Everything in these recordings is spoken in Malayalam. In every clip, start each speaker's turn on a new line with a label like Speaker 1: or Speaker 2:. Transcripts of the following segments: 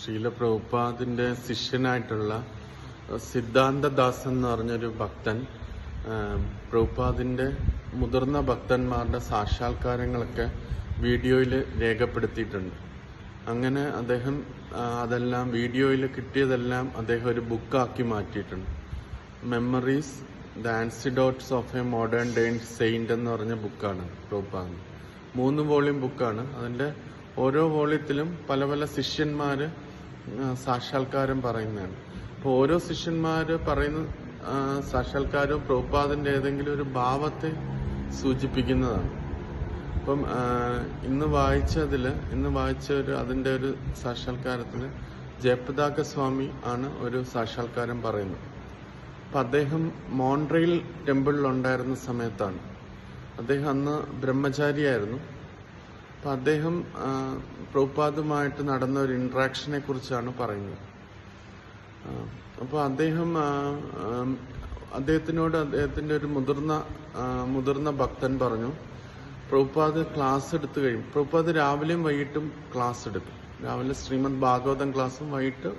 Speaker 1: ശീല പ്രഭുപാദിന്റെ ശിഷ്യനായിട്ടുള്ള സിദ്ധാന്തദാസ് എന്ന് പറഞ്ഞൊരു ഭക്തൻ പ്രഭുപാദിന്റെ മുതിർന്ന ഭക്തന്മാരുടെ സാക്ഷാത്കാരങ്ങളൊക്കെ വീഡിയോയിൽ രേഖപ്പെടുത്തിയിട്ടുണ്ട്. അങ്ങനെ അദ്ദേഹം അതെല്ലാം വീഡിയോയിൽ കിട്ടിയതെല്ലാം അദ്ദേഹം ഒരു ബുക്കാക്കി മാറ്റിയിട്ടുണ്ട്. Memories the anecdotes of a modern day saint എന്ന് പറഞ്ഞ ബുക്കാണ് പ്രഭുപാദിന്റെ മൂന്ന് വോളിയം ബുക്കാണ്. അതിന്റെ ഓരോ വോളിയത്തിലും പല പല ശിഷ്യന്മാര് സാക്ഷാത്കാരം പറയുന്നതാണ്. അപ്പോൾ ഓരോ ശിഷ്യന്മാര് പറയുന്ന ആ, സാക്ഷാത്കാരവും പ്രഭുപാദിന്റെ ഏതെങ്കിലും ഒരു ഭാവത്തെ സൂചിപ്പിക്കുന്നതാണ്. അപ്പം ഇന്ന് വായിച്ചതിൽ ഇന്ന് വായിച്ച ഒരു അതിന്റെ ഒരു സാക്ഷാത്കാരത്തിൽ ജയപ്രതാക സ്വാമി ആണ് ഒരു സാക്ഷാത്കാരം പറയുന്നത്. അപ്പം അദ്ദേഹം മോൺട്രയിൽ ടെമ്പിളിൽ ഉണ്ടായിരുന്ന സമയത്താണ്. അദ്ദേഹം അന്ന് ബ്രഹ്മചാരിയായിരുന്നു. അപ്പൊ അദ്ദേഹം പ്രഭുപാദുമായിട്ട് നടന്ന ഒരു ഇന്ററാക്ഷനെ കുറിച്ചാണ് പറയുന്നത്. അപ്പോൾ അപ്പൊ അദ്ദേഹം അദ്ദേഹത്തിനോട് അദ്ദേഹത്തിന്റെ ഒരു മുതിർന്ന മുതിർന്ന ഭക്തൻ പറഞ്ഞു പ്രഭുപാദ് ക്ലാസ് എടുത്തു കഴിയും. പ്രഭുപാദ് രാവിലെയും വൈകിട്ടും ക്ലാസ് എടുക്കും. രാവിലെ ശ്രീമദ് ഭാഗവതം ക്ലാസ്സും വൈകിട്ട്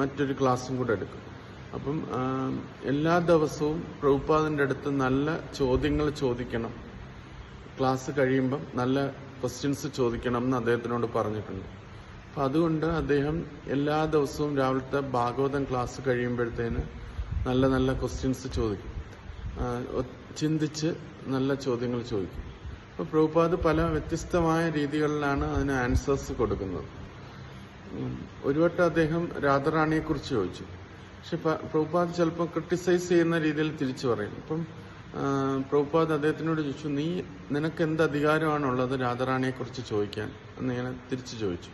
Speaker 1: മറ്റൊരു ക്ലാസ്സും കൂടെ എടുക്കും. അപ്പം എല്ലാ ദിവസവും പ്രഭുപാദിന്റെ അടുത്ത് നല്ല ചോദ്യങ്ങൾ ചോദിക്കണം. ക്ലാസ് കഴിയുമ്പം നല്ല ക്വസ്റ്റ്യൻസ് ചോദിക്കണം എന്ന് അദ്ദേഹത്തിനോട് പറഞ്ഞിട്ടുണ്ട്. അപ്പം അതുകൊണ്ട് അദ്ദേഹം എല്ലാ ദിവസവും രാവിലത്തെ ഭാഗവതം ക്ലാസ് കഴിയുമ്പോഴത്തേന് നല്ല നല്ല ക്വസ്റ്റ്യൻസ് ചോദിക്കും. ചിന്തിച്ച് നല്ല ചോദ്യങ്ങൾ ചോദിക്കും. അപ്പോൾ പ്രഭുപാദ് പല വ്യത്യസ്തമായ രീതികളിലാണ് അതിന് ആൻസേഴ്സ് കൊടുക്കുന്നത്. ഒരു വട്ടം അദ്ദേഹം രാധാറാണിയെ കുറിച്ച് ചോദിച്ചു. പക്ഷെ പ്രഭുപാദ് ചിലപ്പോൾ ക്രിട്ടിസൈസ് ചെയ്യുന്ന രീതിയിൽ തിരിച്ചു പറയും. അപ്പം പ്രഭുപാദ് അദ്ദേഹത്തിനോട് ചോദിച്ചു നീ നിനക്ക് എന്ത് അധികാരമാണുള്ളത് രാധാറാണിയെ കുറിച്ച് ചോദിക്കാൻ എന്നിങ്ങനെ തിരിച്ചു ചോദിച്ചു.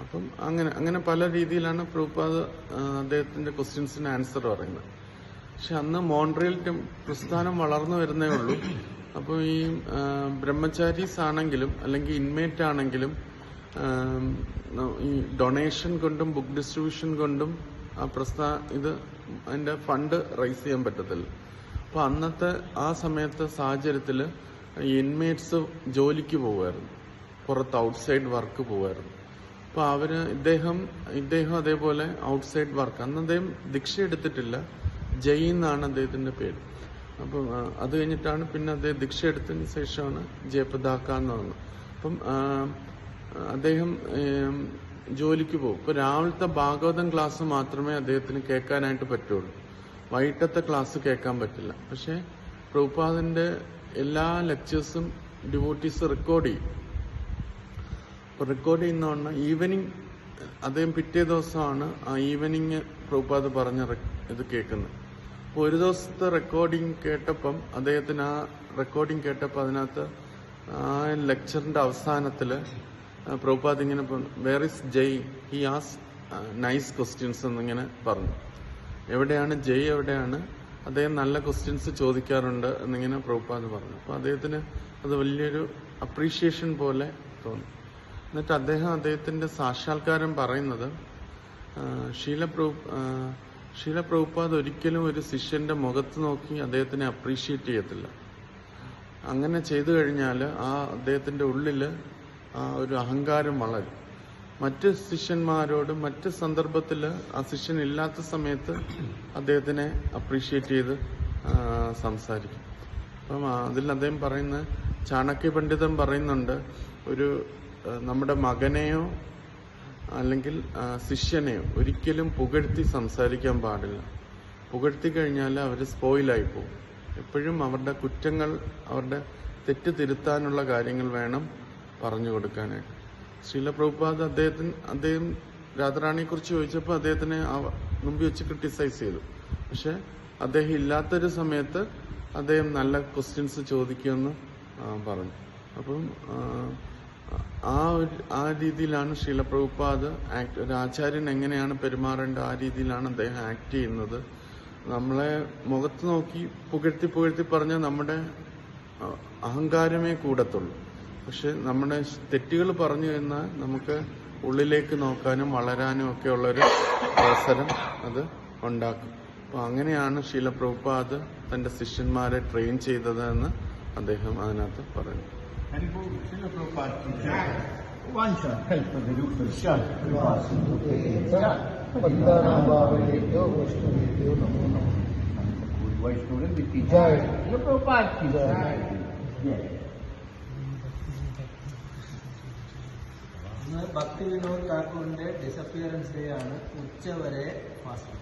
Speaker 1: അപ്പം അങ്ങനെ അങ്ങനെ പല രീതിയിലാണ് പ്രഭുപാദ് അദ്ദേഹത്തിന്റെ ക്വസ്റ്റ്യൻസിന് ആൻസർ പറയുന്നത്. പക്ഷെ അന്ന് മോൺട്രിയൽ പ്രസ്ഥാനം വളർന്നു വരുന്നേ ഉള്ളൂ. അപ്പോൾ ഈ ബ്രഹ്മചാരീസ് ആണെങ്കിലും അല്ലെങ്കിൽ ഇൻമേറ്റ് ആണെങ്കിലും ഈ ഡൊണേഷൻ കൊണ്ടും ബുക്ക് ഡിസ്ട്രിബ്യൂഷൻ കൊണ്ടും ആ പ്രസ്ഥാ ഇത് അതിന്റെ ഫണ്ട് റൈസ് ചെയ്യാൻ പറ്റത്തില്ല. അപ്പൊ അന്നത്തെ ആ സമയത്തെ സാഹചര്യത്തിൽ ഇൻമേറ്റ്സ് ജോലിക്ക് പോവായിരുന്നു പുറത്ത് ഔട്ട്സൈഡ് വർക്ക് പോവായിരുന്നു അപ്പൊ അവർ ഇദ്ദേഹം ഇദ്ദേഹം അതേപോലെ ഔട്ട്സൈഡ് വർക്ക് അന്ന് അദ്ദേഹം ദീക്ഷ എടുത്തിട്ടില്ല. ജയ് എന്നാണ് അദ്ദേഹത്തിന്റെ പേര്. അപ്പം അത് കഴിഞ്ഞിട്ടാണ് പിന്നെ അദ്ദേഹം ദീക്ഷ എടുത്തതിന് ശേഷമാണ് ജയപ്രദാക്ക എന്ന് പറഞ്ഞത് അപ്പം അദ്ദേഹം ജോലിക്ക് പോകും. ഇപ്പൊ രാവിലത്തെ ഭാഗവതം ക്ലാസ് മാത്രമേ അദ്ദേഹത്തിന് കേൾക്കാനായിട്ട് പറ്റുള്ളൂ. വൈകിട്ടത്തെ ക്ലാസ് കേൾക്കാൻ പറ്റില്ല. പക്ഷെ പ്രഭുപാദിന്റെ എല്ലാ ലെക്ചേഴ്സും ഡിവോട്ടീസ് റെക്കോർഡ് ചെയ്യും. റെക്കോർഡ് ചെയ്യുന്നതാണ് ഈവനിങ് അദ്ദേഹം പിറ്റേ ദിവസമാണ് ആ ഈവനിങ് പ്രഭുപാദ് പറഞ്ഞ ഇത് കേൾക്കുന്നത്. അപ്പോൾ ഒരു ദിവസത്തെ റെക്കോർഡിംഗ് കേട്ടപ്പം അദ്ദേഹത്തിന് ആ റെക്കോർഡിങ് കേട്ടപ്പോൾ അതിനകത്ത് ആ ലെക്ചറിന്റെ അവസാനത്തിൽ ആ, പ്രഭുപാദ് ഇങ്ങനെ where is Jai he has nice questions എന്നിങ്ങനെ പറഞ്ഞു. എവിടെയാണ് ജയ് എവിടെയാണ്? അദ്ദേഹം നല്ല ക്വസ്റ്റ്യൻസ് ചോദിക്കാറുണ്ട് എന്നിങ്ങനെ പ്രഭുപാദ് പറഞ്ഞു. അപ്പോൾ അദ്ദേഹത്തിന് അത് വലിയൊരു അപ്രീഷിയേഷൻ പോലെ തോന്നി. എന്നിട്ട് അദ്ദേഹം അദ്ദേഹത്തിന്റെ സാക്ഷാത്കാരം പറയുന്നത് ശീല പ്രഭു പ്രഭുപാദ് ഒരിക്കലും ഒരു ശിഷ്യന്റെ മുഖത്ത് നോക്കി അദ്ദേഹത്തിനെ അപ്രീഷിയേറ്റ് ചെയ്യത്തില്ല. അങ്ങനെ ചെയ്തു കഴിഞ്ഞാൽ ആ അദ്ദേഹത്തിന്റെ ഉള്ളിൽ ആ ഒരു അഹങ്കാരം വളരും. മറ്റ് ശിഷ്യന്മാരോട് മറ്റ് സന്ദർഭത്തിൽ ആ ശിഷ്യൻ ഇല്ലാത്ത സമയത്ത് അദ്ദേഹത്തിനെ അപ്രീഷിയേറ്റ് ചെയ്ത് സംസാരിക്കും. അപ്പം അതിൽ അദ്ദേഹം പറയുന്ന ചാണക്യ പണ്ഡിതൻ പറയുന്നുണ്ട് ഒരു നമ്മുടെ മകനെയോ അല്ലെങ്കിൽ ശിഷ്യനെയോ ഒരിക്കലും പുകഴ്ത്തി സംസാരിക്കാൻ പാടില്ല. പുകഴ്ത്തി കഴിഞ്ഞാൽ അവർ സ്പോയിലായി പോകും. എപ്പോഴും അവരുടെ കുറ്റങ്ങൾ അവരുടെ തെറ്റ് തിരുത്താനുള്ള കാര്യങ്ങൾ വേണം പറഞ്ഞു കൊടുക്കാനായിട്ട്. ശ്രീല പ്രഭുപാദ് അദ്ദേഹത്തിന് അദ്ദേഹം രാധാറാണിയെ കുറിച്ച് ചോദിച്ചപ്പോൾ അദ്ദേഹത്തിനെ മുമ്പ് വെച്ച് ക്രിട്ടിസൈസ് ചെയ്തു. പക്ഷെ അദ്ദേഹം ഇല്ലാത്തൊരു സമയത്ത് അദ്ദേഹം നല്ല ക്വസ്റ്റ്യൻസ് ചോദിക്കുമെന്ന് പറഞ്ഞു. അപ്പം ആ ഒരു ആ രീതിയിലാണ് ശ്രീല പ്രഭുപാദ് ആക്ട് ഒരു ആചാര്യൻ എങ്ങനെയാണ് പെരുമാറേണ്ടത് ആ രീതിയിലാണ് അദ്ദേഹം ആക്ട് ചെയ്യുന്നത്. നമ്മളെ മുഖത്ത് നോക്കി പുകഴ്ത്തി പുകഴ്ത്തി പറഞ്ഞാൽ നമ്മുടെ അഹങ്കാരമേ കൂടത്തുള്ളൂ. പക്ഷെ നമ്മുടെ തെറ്റുകൾ പറഞ്ഞു കഴിഞ്ഞാൽ നമുക്ക് ഉള്ളിലേക്ക് നോക്കാനും വളരാനും ഒക്കെ ഉള്ളൊരു അവസരം അത് ഉണ്ടാക്കും. അപ്പൊ അങ്ങനെയാണ് ശീല പ്രഭുപാദ് തന്റെ ശിഷ്യന്മാരെ ട്രെയിൻ ചെയ്തത് എന്ന് അദ്ദേഹം അതിനകത്ത്
Speaker 2: teacher वांछा
Speaker 3: ഇന്ന് ഭക്തി വിനോദ് താക്കൂറിന്റെ ഡിസപ്പിയറൻസ് ഡേ ആണ് ഉച്ചവരെ ഫാസ്റ്റ്